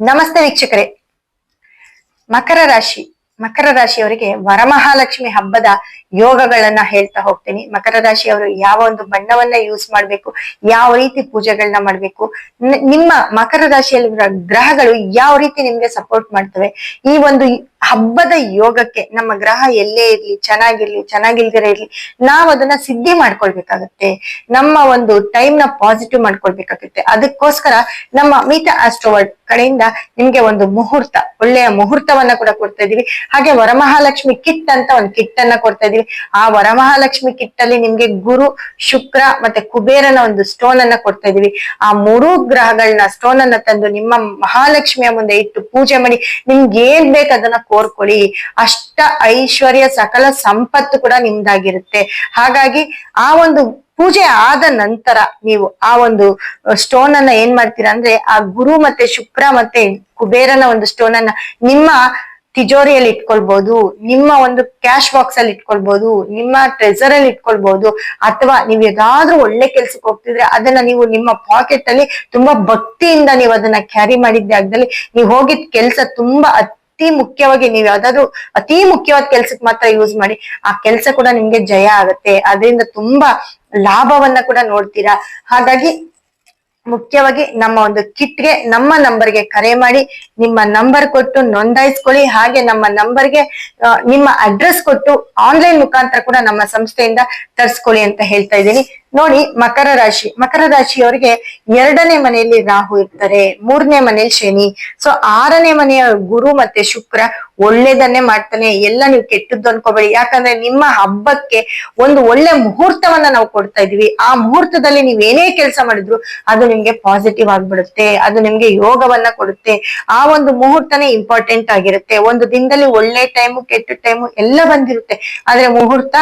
ನಮಸ್ತೆ ವೀಕ್ಷಕರೇ. ಮಕರ ರಾಶಿ, ಮಕರ ರಾಶಿಯವರಿಗೆ ವರಮಹಾಲಕ್ಷ್ಮಿ ಹಬ್ಬದ ಯೋಗಗಳನ್ನ ಹೇಳ್ತಾ ಹೋಗ್ತೀನಿ. ಮಕರ ರಾಶಿಯವರು ಯಾವ ಒಂದು ಬಣ್ಣವನ್ನ ಯೂಸ್ ಮಾಡ್ಬೇಕು, ಯಾವ ರೀತಿ ಪೂಜೆಗಳನ್ನ ಮಾಡ್ಬೇಕು ನಿಮ್ಮ ಮಕರ ರಾಶಿಯಲ್ಲಿರುವ ಗ್ರಹಗಳು ಯಾವ ರೀತಿ ನಿಮ್ಗೆ ಸಪೋರ್ಟ್ ಮಾಡ್ತವೆ, ಈ ಒಂದು ಹಬ್ಬದ ಯೋಗಕ್ಕೆ ನಮ್ಮ ಗ್ರಹ ಎಲ್ಲೇ ಇರ್ಲಿ, ಚೆನ್ನಾಗಿರ್ಲಿ, ಚೆನ್ನಾಗಿಲ್ದಿರ ಇರ್ಲಿ, ನಾವ್ ಅದನ್ನ ಸಿದ್ಧಿ ಮಾಡ್ಕೊಳ್ಬೇಕಾಗತ್ತೆ. ನಮ್ಮ ಒಂದು ಟೈಮ್ನ ಪಾಸಿಟಿವ್ ಮಾಡ್ಕೊಳ್ಬೇಕಾಗತ್ತೆ. ಅದಕ್ಕೋಸ್ಕರ ನಮ್ಮ ಮೀತ ಆಸ್ಟ್ರೋವರ್ಡ್ ಕಡೆಯಿಂದ ನಿಮ್ಗೆ ಒಂದು ಮುಹೂರ್ತ, ಒಳ್ಳೆಯ ಮುಹೂರ್ತವನ್ನ ಕೂಡ ಕೊಡ್ತಾ ಇದೀವಿ. ಹಾಗೆ ವರಮಹಾಲಕ್ಷ್ಮಿ ಕಿಟ್ ಅಂತ ಒಂದು ಕಿಟ್ ಅನ್ನ ಕೊಡ್ತಾ ಇದೀವಿ. ಆ ವರಮಹಾಲಕ್ಷ್ಮಿ ಕಿಟ್ ಅಲ್ಲಿ ನಿಮ್ಗೆ ಗುರು, ಶುಕ್ರ ಮತ್ತೆ ಕುಬೇರನ ಒಂದು ಸ್ಟೋನ್ ಅನ್ನ ಕೊಡ್ತಾ ಇದೀವಿ. ಆ ಮೂರು ಗ್ರಹಗಳನ್ನ ಸ್ಟೋನ್ ಅನ್ನ ತಂದು ನಿಮ್ಮ ಮಹಾಲಕ್ಷ್ಮಿಯ ಮುಂದೆ ಇಟ್ಟು ಪೂಜೆ ಮಾಡಿ ನಿಮ್ಗೆ ಏನ್ ಬೇಕು ಅದನ್ನ ಕೋರ್ಕೊಳ್ಳಿ. ಅಷ್ಟ ಐಶ್ವರ್ಯ ಸಕಲ ಸಂಪತ್ತು ಕೂಡ ನಿಮ್ದಾಗಿರುತ್ತೆ. ಹಾಗಾಗಿ ಆ ಒಂದು ಪೂಜೆ ಆದ ನಂತರ ನೀವು ಆ ಒಂದು ಸ್ಟೋನ್ ಅನ್ನ ಏನ್ ಮಾಡ್ತೀರಾ ಅಂದ್ರೆ ಆ ಗುರು ಮತ್ತೆ ಶುಕ್ರ ಮತ್ತೆ ಕುಬೇರನ ಒಂದು ಸ್ಟೋನ್ ಅನ್ನ ನಿಮ್ಮ ತಿಜೋರಿಯಲ್ಲಿ ಇಟ್ಕೊಳ್ಬಹುದು ನಿಮ್ಮ ಒಂದು ಕ್ಯಾಶ್ ಬಾಕ್ಸ್ ಅಲ್ಲಿ ಇಟ್ಕೊಳ್ಬಹುದು ನಿಮ್ಮ ಟ್ರೆಸರ್ ಅಲ್ಲಿ ಇಟ್ಕೊಳ್ಬಹುದು ಅಥವಾ ನೀವ್ ಯಾವ್ದಾದ್ರು ಒಳ್ಳೆ ಕೆಲ್ಸಕ್ಕೆ ಹೋಗ್ತಿದ್ರೆ ಅದನ್ನ ನೀವು ನಿಮ್ಮ ಪಾಕೆಟ್ ಅಲ್ಲಿ ತುಂಬಾ ಭಕ್ತಿಯಿಂದ ನೀವು ಅದನ್ನ ಕ್ಯಾರಿ ಮಾಡಿದ್ದೆ ಆಗದಲ್ಲಿ ನೀವು ಹೋಗಿದ್ ಕೆಲ್ಸ ತುಂಬಾ ಅತಿ ಮುಖ್ಯವಾಗಿ ನೀವು ಯಾವ್ದಾದ್ರು ಅತಿ ಮುಖ್ಯವಾದ ಕೆಲ್ಸಕ್ ಮಾತ್ರ ಯೂಸ್ ಮಾಡಿ, ಆ ಕೆಲ್ಸ ಕೂಡ ನಿಮ್ಗೆ ಜಯ ಆಗತ್ತೆ. ಅದರಿಂದ ತುಂಬಾ ಲಾಭವನ್ನ ಕೂಡ ನೋಡ್ತೀರಾ? ಹಾಗಾಗಿ ಮುಖ್ಯವಾಗಿ ನಮ್ಮ ಒಂದು ಕಿಟ್ಗೆ ನಮ್ಮ ನಂಬರ್ಗೆ ಕರೆ ಮಾಡಿ, ನಿಮ್ಮ ನಂಬರ್ ಕೊಟ್ಟು ನೋಂದಾಯಿಸ್ಕೊಳ್ಳಿ. ಹಾಗೆ ನಮ್ಮ ನಂಬರ್ಗೆ ನಿಮ್ಮ ಅಡ್ರೆಸ್ ಕೊಟ್ಟು ಆನ್ಲೈನ್ ಮುಖಾಂತರ ಕೂಡ ನಮ್ಮ ಸಂಸ್ಥೆಯಿಂದ ತರಿಸ್ಕೊಳ್ಳಿ ಅಂತ ಹೇಳ್ತಾ ಇದ್ದೀನಿ. ನೋಡಿ, ಮಕರ ರಾಶಿ. ಮಕರ ರಾಶಿಯವರಿಗೆ ಎರಡನೇ ಮನೆಯಲ್ಲಿ ರಾಹು ಇರ್ತಾರೆ, ಮೂರನೇ ಮನೆಯಲ್ಲಿ ಶನಿ. ಸೊ ಆರನೇ ಮನೆಯ ಗುರು ಮತ್ತೆ ಶುಕ್ರ ಒಳ್ಳೇದನ್ನೇ ಮಾಡ್ತಾನೆ, ಎಲ್ಲ ನೀವು ಕೆಟ್ಟದ್ದು ಅನ್ಕೋಬೇಡಿ. ಯಾಕಂದ್ರೆ ನಿಮ್ಮ ಹಬ್ಬಕ್ಕೆ ಒಂದು ಒಳ್ಳೆ ಮುಹೂರ್ತವನ್ನ ನಾವು ಕೊಡ್ತಾ ಇದೀವಿ ಆ ಮುಹೂರ್ತದಲ್ಲಿ ನೀವ್ ಏನೇ ಕೆಲಸ ಮಾಡಿದ್ರು ಅದು ನಿಮ್ಗೆ ಪಾಸಿಟಿವ್ ಆಗ್ಬಿಡುತ್ತೆ, ಅದು ನಿಮ್ಗೆ ಯೋಗವನ್ನ ಕೊಡುತ್ತೆ. ಆ ಒಂದು ಮುಹೂರ್ತನೇ ಇಂಪಾರ್ಟೆಂಟ್ ಆಗಿರುತ್ತೆ. ಒಂದು ದಿನದಲ್ಲಿ ಒಳ್ಳೆ ಟೈಮು ಕೆಟ್ಟ ಟೈಮು ಎಲ್ಲ ಬಂದಿರುತ್ತೆ. ಆದ್ರೆ ಮುಹೂರ್ತ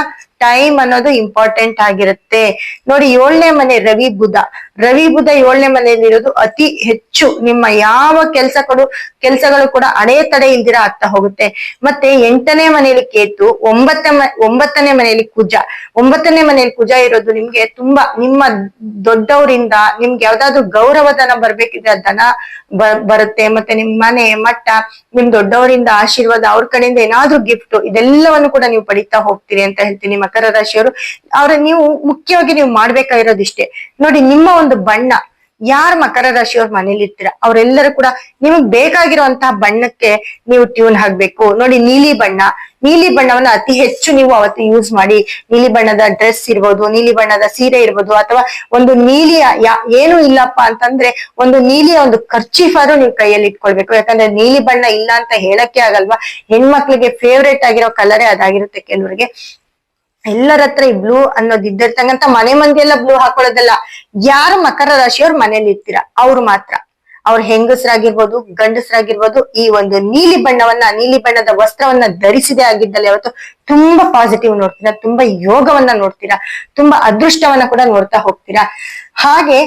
ಟೈಮ್ ಅನ್ನೋದು ಇಂಪಾರ್ಟೆಂಟ್ ಆಗಿರುತ್ತೆ. ನೋಡಿ ಏಳನೇ ಮನೆ ರವಿ ಬುಧ. ರವಿ ಬುಧ ಏಳನೇ ಮನೆಯಲ್ಲಿ ಇರೋದು ಅತಿ ಹೆಚ್ಚು. ನಿಮ್ಮ ಯಾವ ಕೆಲಸಗಳು ಕೆಲಸಗಳು ಕೂಡ ಅಡೆತಡೆ ಇಲ್ದಿರ ಆಗ್ತಾ ಹೋಗುತ್ತೆ. ಮತ್ತೆ ಎಂಟನೇ ಮನೆಯಲ್ಲಿ ಕೇತು ಒಂಬತ್ತ ಒಂಬತ್ತನೇ ಮನೆಯಲ್ಲಿ ಕುಜ. ಒಂಬತ್ತನೇ ಮನೆಯಲ್ಲಿ ಕುಜ ಇರೋದು ನಿಮ್ಗೆ ತುಂಬಾ, ನಿಮ್ಮ ದೊಡ್ಡವರಿಂದ ನಿಮ್ಗೆ ಯಾವ್ದಾದ್ರು ಗೌರವಧನ ಬರ್ಬೇಕಿದ್ರೆ ದನ ಧನ ಬರುತ್ತೆ. ಮತ್ತೆ ನಿಮ್ ಮನೆ ಮಟ್ಟ ನಿಮ್ ದೊಡ್ಡವರಿಂದ ಆಶೀರ್ವಾದ, ಅವ್ರ ಕಡೆಯಿಂದ ಏನಾದ್ರೂ ಗಿಫ್ಟ್ ಇದೆಲ್ಲವನ್ನು ಕೂಡ ನೀವು ಪಡಿತಾ ಹೋಗ್ತೀರಿ ಅಂತ ಹೇಳ್ತೀನಿ ಮಕರ ರಾಶಿಯವರು, ಅವ್ರ ನೀವು ಮುಖ್ಯವಾಗಿ ನೀವು ಮಾಡ್ಬೇಕಾಗಿರೋದಿಷ್ಟೇ. ನೋಡಿ, ನಿಮ್ಮ ಒಂದು ಬಣ್ಣ, ಯಾರ್ ಮಕರ ರಾಶಿಯವ್ರ ಮನೇಲಿ ಇರ್ತೀರ, ಅವರೆಲ್ಲರೂ ಕೂಡ ನಿಮಗ್ ಬೇಕಾಗಿರುವಂತಹ ಬಣ್ಣಕ್ಕೆ ನೀವು ಟ್ಯೂನ್ ಹಾಕ್ಬೇಕು. ನೋಡಿ, ನೀಲಿ ಬಣ್ಣ, ನೀಲಿ ಬಣ್ಣವನ್ನ ಅತಿ ಹೆಚ್ಚು ನೀವು ಅವತ್ತು ಯೂಸ್ ಮಾಡಿ, ನೀಲಿ ಬಣ್ಣದ ಡ್ರೆಸ್ ಇರ್ಬೋದು, ನೀಲಿ ಬಣ್ಣದ ಸೀರೆ ಇರ್ಬೋದು, ಅಥವಾ ಒಂದು ನೀಲಿಯ ಏನು ಇಲ್ಲಪ್ಪ ಅಂತಂದ್ರೆ ಒಂದು ನೀಲಿಯ ಒಂದು ಖರ್ಚೀಫಾರು ನೀವು ಕೈಯಲ್ಲಿ ಇಟ್ಕೊಳ್ಬೇಕು. ಯಾಕಂದ್ರೆ ನೀಲಿ ಬಣ್ಣ ಇಲ್ಲ ಅಂತ ಹೇಳಕ್ಕೆ ಆಗಲ್ವಾ? ಹೆಣ್ಮಕ್ಳಿಗೆ ಫೇವ್ರೇಟ್ ಆಗಿರೋ ಕಲರೇ ಅದಾಗಿರುತ್ತೆ ಕೆಲವರಿಗೆ. ಎಲ್ಲರ ಹತ್ರ ಈ ಬ್ಲೂ ಅನ್ನೋದು ಇದ್ದಿರ್ತಂಗಂತ ಮನೆ ಮಂದಿ ಎಲ್ಲ ಬ್ಲೂ ಹಾಕೊಳ್ಳೋದಲ್ಲ. ಯಾರು ಮಕರ ರಾಶಿಯವ್ರ ಮನೇಲಿ ಇರ್ತೀರಾ? ಅವ್ರು ಮಾತ್ರ. ಅವ್ರ ಹೆಂಗಸರಾಗಿರ್ಬೋದು, ಗಂಡಸರಾಗಿರ್ಬೋದು, ಈ ಒಂದು ನೀಲಿ ಬಣ್ಣವನ್ನ, ನೀಲಿ ಬಣ್ಣದ ವಸ್ತ್ರವನ್ನ ಧರಿಸಿದೆ ಆಗಿದ್ದಲ್ಲಿ ಅವತ್ತು ತುಂಬಾ ಪಾಸಿಟಿವ್ ನೋಡ್ತೀರಾ, ತುಂಬಾ ಯೋಗವನ್ನ ನೋಡ್ತೀರಾ, ತುಂಬಾ ಅದೃಷ್ಟವನ್ನ ಕೂಡ ನೋಡ್ತಾ ಹೋಗ್ತೀರಾ. ಹಾಗೆ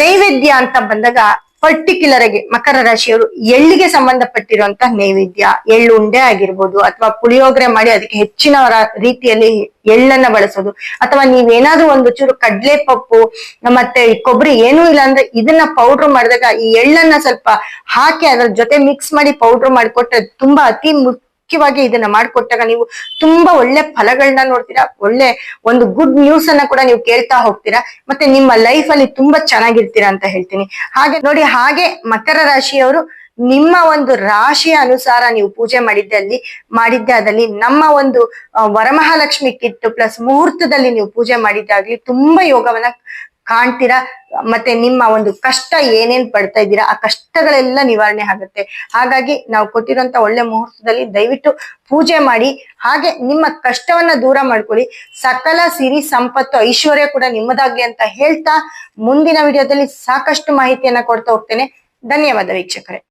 ನೈವೇದ್ಯ ಅಂತ ಬಂದಾಗ ಪರ್ಟಿಕ್ಯುಲರ್ ಆಗಿ ಮಕರ ರಾಶಿಯವರು ಎಳ್ಳಿಗೆ ಸಂಬಂಧಪಟ್ಟಿರುವಂತ ನೈವೇದ್ಯ, ಎಳ್ಳು ಉಂಡೆ ಆಗಿರ್ಬೋದು ಅಥವಾ ಪುಳಿಯೋಗರೆ ಮಾಡಿ ಅದಕ್ಕೆ ಹೆಚ್ಚಿನ ರೀತಿಯಲ್ಲಿ ಎಳ್ಳನ್ನ ಬಳಸೋದು. ಅಥವಾ ನೀವೇನಾದ್ರೂ ಒಂದು ಚೂರು ಕಡ್ಲೆ ಪಪ್ಪು ಮತ್ತೆ ಕೊಬ್ಬರಿ ಏನೂ ಇಲ್ಲ ಅಂದ್ರೆ ಇದನ್ನ ಪೌಡರ್ ಮಾಡಿದಾಗ ಈ ಎಳ್ಳನ್ನ ಸ್ವಲ್ಪ ಹಾಕಿ ಅದ್ರ ಜೊತೆ ಮಿಕ್ಸ್ ಮಾಡಿ ಪೌಡರ್ ಮಾಡಿಕೊಟ್ರೆ ತುಂಬಾ ಅತಿ ಮುಖ್ಯವಾಗಿ ಇದನ್ನ ಮಾಡ್ಕೊಟ್ಟಾಗ ನೀವು ತುಂಬಾ ಒಳ್ಳೆ ಫಲಗಳನ್ನ ನೋಡ್ತೀರಾ, ಒಳ್ಳೆ ಒಂದು ಗುಡ್ ನ್ಯೂಸ್ ಅನ್ನ ಕೂಡ ನೀವು ಕೇಳ್ತಾ ಹೋಗ್ತೀರಾ, ಮತ್ತೆ ನಿಮ್ಮ ಲೈಫ್ ಅಲ್ಲಿ ತುಂಬಾ ಚೆನ್ನಾಗಿರ್ತೀರಾ ಅಂತ ಹೇಳ್ತೀನಿ. ಹಾಗೆ ನೋಡಿ, ಹಾಗೆ ಮಕರ ರಾಶಿಯವರು ನಿಮ್ಮ ಒಂದು ರಾಶಿಯ ಅನುಸಾರ ನೀವು ಪೂಜೆ ಮಾಡಿದ್ದಲ್ಲಿ ಮಾಡಿದ್ದೆ ಅದಲ್ಲಿ ನಮ್ಮ ಒಂದು ವರಮಹಾಲಕ್ಷ್ಮಿ ಕಿಟ್ಟು ಪ್ಲಸ್ ಮುಹೂರ್ತದಲ್ಲಿ ನೀವು ಪೂಜೆ ಮಾಡಿದ್ದಾಗ್ಲಿ ತುಂಬಾ ಯೋಗವನ್ನ ಕಾಣ್ತೀರಾ? ಮತ್ತೆ ನಿಮ್ಮ ಒಂದು ಕಷ್ಟ ಏನೇನ್ ಪಡ್ತಾ ಇದ್ದೀರಾ? ಆ ಕಷ್ಟಗಳೆಲ್ಲ ನಿವಾರಣೆ ಆಗುತ್ತೆ. ಹಾಗಾಗಿ ನಾವು ಕೊಟ್ಟಿರುವಂತ ಒಳ್ಳೆ ಮುಹೂರ್ತದಲ್ಲಿ ದಯವಿಟ್ಟು ಪೂಜೆ ಮಾಡಿ, ಹಾಗೆ ನಿಮ್ಮ ಕಷ್ಟವನ್ನ ದೂರ ಮಾಡ್ಕೊಳ್ಳಿ. ಸಕಲ ಸಿರಿ ಸಂಪತ್ತು ಐಶ್ವರ್ಯ ಕೂಡ ನಿಮ್ಮದಾಗ್ಲಿ ಅಂತ ಹೇಳ್ತಾ ಮುಂದಿನ ವಿಡಿಯೋದಲ್ಲಿ ಸಾಕಷ್ಟು ಮಾಹಿತಿಯನ್ನ ಕೊಡ್ತಾ ಹೋಗ್ತೇನೆ. ಧನ್ಯವಾದ ವೀಕ್ಷಕರೇ.